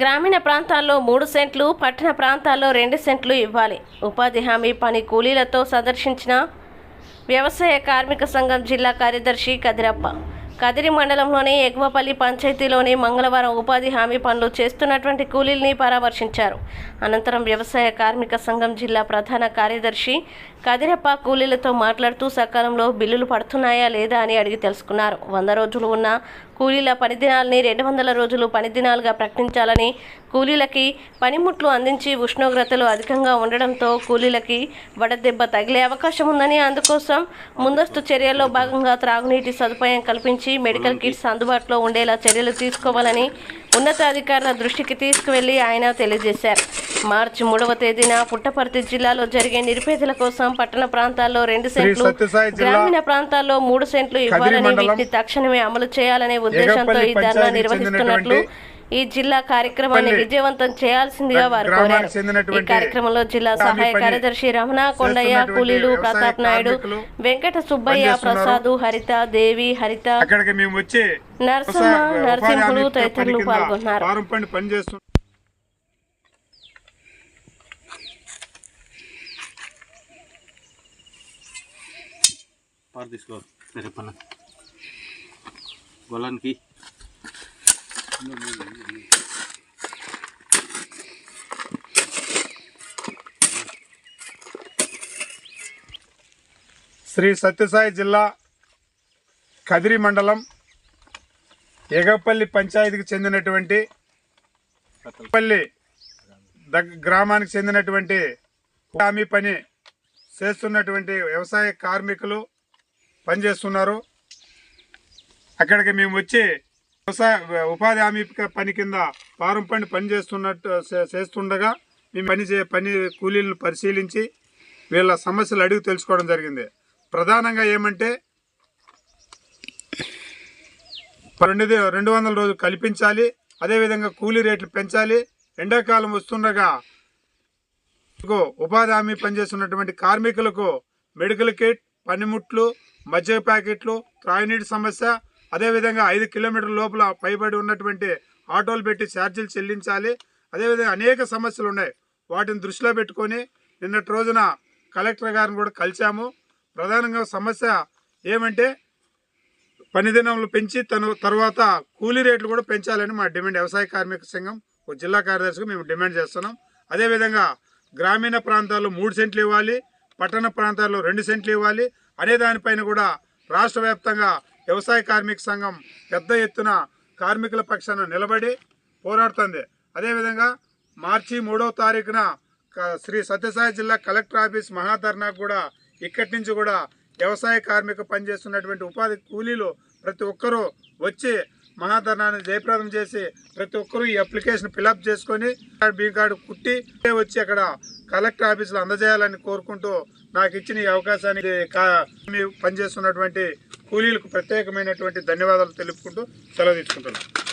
గ్రామీణ ప్రాంతాల్లో మూడు సెంట్లు పట్టణ ప్రాంతాల్లో రెండు సెంట్లు ఇవ్వాలి. ఉపాధి హామీ పని కూలీలతో సందర్శించిన వ్యవసాయ కార్మిక సంఘం జిల్లా కార్యదర్శి కదిరప్ప. కదిరి మండలంలోని ఎగువపల్లి పంచాయతీలోని మంగళవారం ఉపాధి హామీ పనులు చేస్తున్నటువంటి కూలీల్ని పరామర్శించారు. అనంతరం వ్యవసాయ కార్మిక సంఘం జిల్లా ప్రధాన కార్యదర్శి కదిరప్ప కూలీలతో మాట్లాడుతూ సకాలంలో బిల్లులు పడుతున్నాయా లేదా అని అడిగి తెలుసుకున్నారు. వంద రోజులు ఉన్న కూలీల పనిదినాల్ని రెండు వందల రోజులు పనిదినాలుగా ప్రకటించాలని కూలీలకి పనిముట్లు అందించి ఉష్ణోగ్రతలు అధికంగా ఉండడంతో కూలీలకి వడదెబ్బ తగిలే అవకాశం ఉందని అందుకోసం ముందస్తు చర్యల్లో భాగంగా త్రాగునీటి సదుపాయం కల్పించి మెడికల్ కిట్స్ అందుబాటులో ఉండేలా చర్యలు తీసుకోవాలని ఉన్నతాధికారుల దృష్టికి తీసుకువెళ్ళి ఆయన తెలియజేశారు. మార్చి మూడవ తేదీన పుట్టపర్తి జిల్లాలో జరిగే నిరుపేదల కోసం పట్టణ ప్రాంతాల్లో రెండు సెంట్లు గ్రామీణ ప్రాంతాల్లో మూడు సెంట్లు ఇవ్వాలని వీటిని తక్షణమే అమలు చేయాలనే ఉద్దేశంతో ఈ ధర్నా నిర్వహిస్తున్నట్లు ఈ జిల్లా కార్యక్రమాన్ని విజయవంతం చేయాల్సిందిగా వారు కోరారు. ఈ కార్యక్రమంలో జిల్లా సహాయ కార్యదర్శి రమణ కొండయ్య కూలీలు ప్రతాప్ నాయుడు వెంకట సుబ్బయ్య. ప్రసాద్ హరిత దేవి హరిత నరసింహ నరసింహులు తదితరులు పాల్గొన్నారు. వారం పని పని చేస్తున్నాం పారు తీసుకో సరే పన్న గొల్లానికి శ్రీ సత్యసాయి జిల్లా కదిరి మండలం ఎగపల్లి పంచాయతీకి చెందినటువంటి పల్లి గ్రామానికి చెందినటువంటి హామీ పని చేస్తున్నటువంటి వ్యవసాయ కార్మికులు పనిచేస్తున్నారు. అక్కడికి మేము వచ్చి వ్యవసాయ ఉపాధి హామీ పని కింద పారం పని పని చేస్తున్నట్టు చేస్తుండగా మేము పని చే పని కూలీలను పరిశీలించి వీళ్ళ సమస్యలు అడిగి తెలుసుకోవడం జరిగింది. ప్రధానంగా ఏమంటే రెండు రెండు వందల రోజులు కల్పించాలి అదేవిధంగా కూలీ రేట్లు పెంచాలి. ఎండాకాలం వస్తుండగా కు ఉపాధి హామీ పనిచేస్తున్నటువంటి కార్మికులకు మెడికల్ కిట్ పనిముట్లు మజ్జిగ ప్యాకెట్లు త్రాగునీటి సమస్య అదేవిధంగా ఐదు కిలోమీటర్ల లోపల పైబడి ఉన్నటువంటి ఆటోలు పెట్టి ఛార్జీలు చెల్లించాలి. అదేవిధంగా అనేక సమస్యలు ఉన్నాయి. వాటిని దృష్టిలో పెట్టుకొని నిన్నటి రోజున కలెక్టర్ గారిని కూడా కలిశాము. ప్రధానంగా సమస్య ఏమంటే పని పెంచి తను తర్వాత కూలీ రేట్లు కూడా పెంచాలని మా డిమాండ్ వ్యవసాయ కార్మిక సంఘం ఒక జిల్లా కార్యదర్శిగా మేము డిమాండ్ చేస్తున్నాం. అదేవిధంగా గ్రామీణ ప్రాంతాల్లో మూడు సెంట్లు ఇవ్వాలి పట్టణ ప్రాంతాల్లో రెండు సెంట్లు ఇవ్వాలి. అనే దానిపైన కూడా రాష్ట్ర వ్యాప్తంగా వ్యవసాయ కార్మిక సంఘం పెద్ద ఎత్తున కార్మికుల పక్షాన నిలబడి పోరాడుతుంది. అదేవిధంగా మార్చి మూడవ తారీఖున శ్రీ సత్యసాయి జిల్లా కలెక్టర్ ఆఫీస్ మహాధర్నాకు కూడా ఇక్కడి నుంచి కూడా వ్యవసాయ కార్మిక పనిచేస్తున్నటువంటి ఉపాధి కూలీలు ప్రతి ఒక్కరూ వచ్చి మహాధర్నాన్ని జయప్రదం చేసి ప్రతి ఒక్కరూ ఈ అప్లికేషన్ ఫిలప్ చేసుకొని బీ కార్డు కుట్టి వచ్చి అక్కడ కలెక్టర్ ఆఫీసులో అందజేయాలని కోరుకుంటూ నాకు ఇచ్చిన ఈ అవకాశాన్ని కా- పనిచేస్తున్నటువంటి కూలీలకు ప్రత్యేకమైనటువంటి ధన్యవాదాలు తెలుపుకుంటూ సెలవు తీసుకుంటున్నాను.